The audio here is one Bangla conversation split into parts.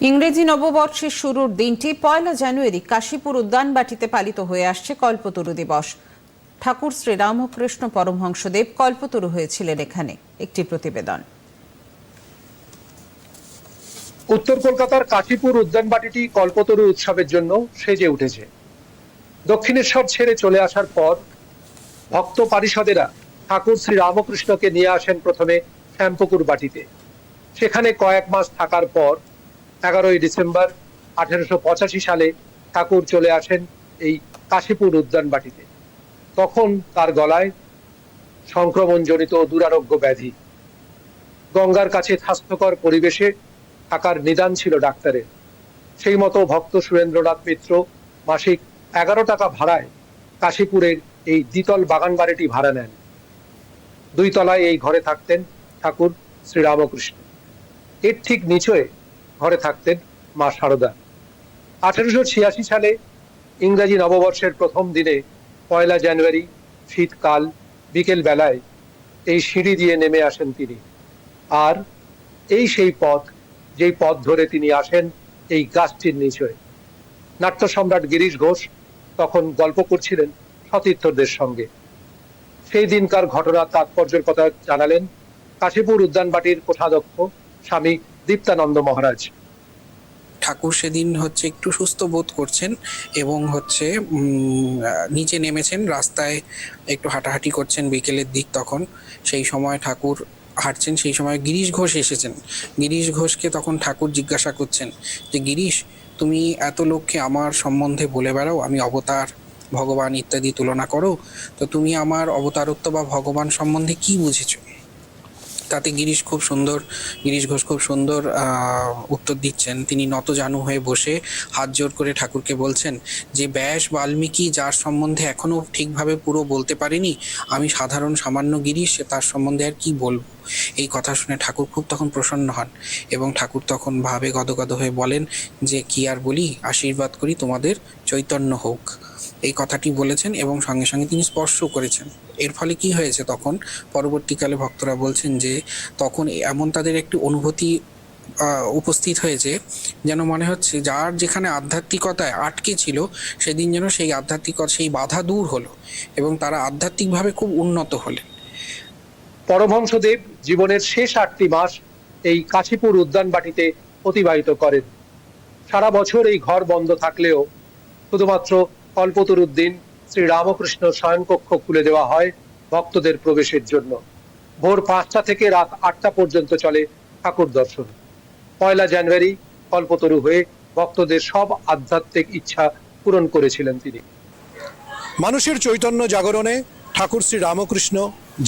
ইংরেজি নববর্ষের শুরুর দিনটি পয়লা জানুয়ারি কাশীপুর উদ্যানবাটিতে পালিত হয়ে আসছে কল্পতরু দিবস। ঠাকুর শ্রীরামকৃষ্ণ পরমহংসদেব কল্পতরু হয়েছিলেন এখানে। একটি প্রতিবেদন। উত্তর কলকাতার কাশীপুর উদ্যানবাটিটি কল্পতরু উৎসবের জন্য সেজে উঠেছে। দক্ষিণেশ্বর ছেড়ে চলে আসার পর ভক্ত পারিষদেরা ঠাকুর শ্রী রামকৃষ্ণকে নিয়ে আসেন প্রথমে শ্যামপুকুর বাটিতে সেখানে কয়েক মাস থাকার পর এগারোই ডিসেম্বর আঠেরোশো পঁচাশি সালে ঠাকুর চলে আসেন এই কাশীপুর উদ্যানবাটিতে তখন তার গলায় সংক্রমণ সংক্রমণজনিত দুরারোগ্য ব্যাধি। গঙ্গার কাছে স্বাস্থ্যকর পরিবেশে থাকার নিদান ছিল ডাক্তারের। সেই মতো ভক্ত সুরেন্দ্রনাথ মিত্র মাসিক এগারো টাকা ভাড়ায় কাশীপুরের এই দ্বিতল বাগান বাড়িটি ভাড়া নেন। দুই তলায় এই ঘরে থাকতেন ঠাকুর শ্রীরামকৃষ্ণ। এর ঠিক নিচে ঘরে থাকতেন মা সারদা। আঠেরোশো ছিয়াশি সালে ইংরাজি নববর্ষের প্রথম দিনে পয়লা জানুয়ারি শীতকাল বিকেল বেলায় এই সিঁড়ি দিয়ে নেমে আসেন তিনি। আর এই সেই পথ, যেই পথ ধরে তিনি আসেন এই গাছটির নিচে। নাট্য সম্রাট গিরিশ ঘোষ তখন গল্প করছিলেন সতীর্থদের সঙ্গে। সেই দিনকার ঘটনার তাৎপর্যের কথা জানালেন কাশীপুর উদ্যানবাটির কোষাধ্যক্ষ স্বামী দীপ্তানন্দ মহারাজ। ঠাকুর সেদিন হচ্ছে একটু সুস্থ বোধ করছেন এবং হচ্ছে নিচে নেমেছেন, রাস্তায় একটু হাঁটাহাঁটি করছেন বিকেলের দিক তখন। সেই সময় ঠাকুর হাঁটছেন, সেই সময় গিরিশ ঘোষ এসেছেন। গিরিশ ঘোষকে তখন ঠাকুর জিজ্ঞাসা করছেন যে, গিরিশ, তুমি এত লোককে আমার সম্বন্ধে বলে বেড়াও, আমি অবতার, ভগবান ইত্যাদি তুলনা করো। তো তুমি আমার অবতারত্ব বা ভগবান সম্বন্ধে কি বুঝেছ? তাতে গিরিশ খুব সুন্দর, গিরিশ ঘোষ খুব সুন্দর উত্তর দিচ্ছেন। তিনি নতজানু হয়ে বসে হাত জোর করে ঠাকুরকে বলছেন, যে ব্যাস বাল্মীকি, যার সম্বন্ধে এখনও ঠিকভাবে পুরো বলতে পারিনি, আমি সাধারণ সামান্য গিরিশ তার সম্বন্ধে আর কি বলব? এই কথা শুনে ঠাকুর খুব তখন প্রসন্ন হন এবং ঠাকুর তখন ভাবে গদগদ হয়ে বলেন, যে কি আর বলি, আশীর্বাদ করি তোমাদের, চৈতন্য হোক। এই কথাটি বলেছেন এবং সঙ্গে সঙ্গে তিনি স্পর্শ করেছেন। এর ফলে কি হয়েছে তখন? পরবর্তীকালে ভক্তরা বলছেন যে, তখন এমন তাদের একটি অনুভূতি উপস্থিত হয়েছে, যেন মনে হচ্ছে যার যেখানে আধ্যাত্মিকতায় আটকে ছিল, সেদিন যেন সেই আধ্যাত্মিকতা, সেই বাধা দূর হলো এবং তারা আধ্যাত্মিকভাবে খুব উন্নত হলেন। পরমহংসদেব জীবনের শেষ আটটি মাস এই কাশীপুর উদ্যানবাটিতে অতিবাহিত করেন। সারা বছর এই ঘর বন্ধ থাকলেও শুধুমাত্র কল্পতরুর দিন শ্রী রামকৃষ্ণ শয়নকক্ষ খুলে দেওয়া হয় ভক্তদের প্রবেশের জন্য। ভোর পাঁচটা থেকে রাত আটটা পর্যন্ত চলে ঠাকুর দর্শন। পয়লা জানুয়ারি কল্পতরু হয়ে ভক্তদের সব আধ্যাত্মিক ইচ্ছা পূরণ করেছিলেন তিনি। মানুষের চৈতন্য জাগরণে ঠাকুর শ্রী রামকৃষ্ণ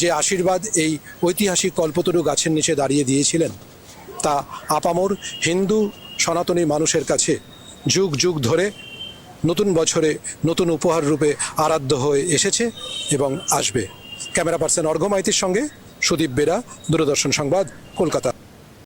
যে আশীর্বাদ এই ঐতিহাসিক কল্পতরু গাছের নিচে দাঁড়িয়ে দিয়েছিলেন, তা আপামর হিন্দু সনাতনী মানুষের কাছে যুগ যুগ ধরে নতুন বছরে নতুন উপহার রূপে আরাধ্য হয়ে এসেছে এবং আসবে। ক্যামেরা পার্সন অর্ঘ মাইতির সঙ্গে সুদীপ বেরা, দূরদর্শন সংবাদ, কলকাতা।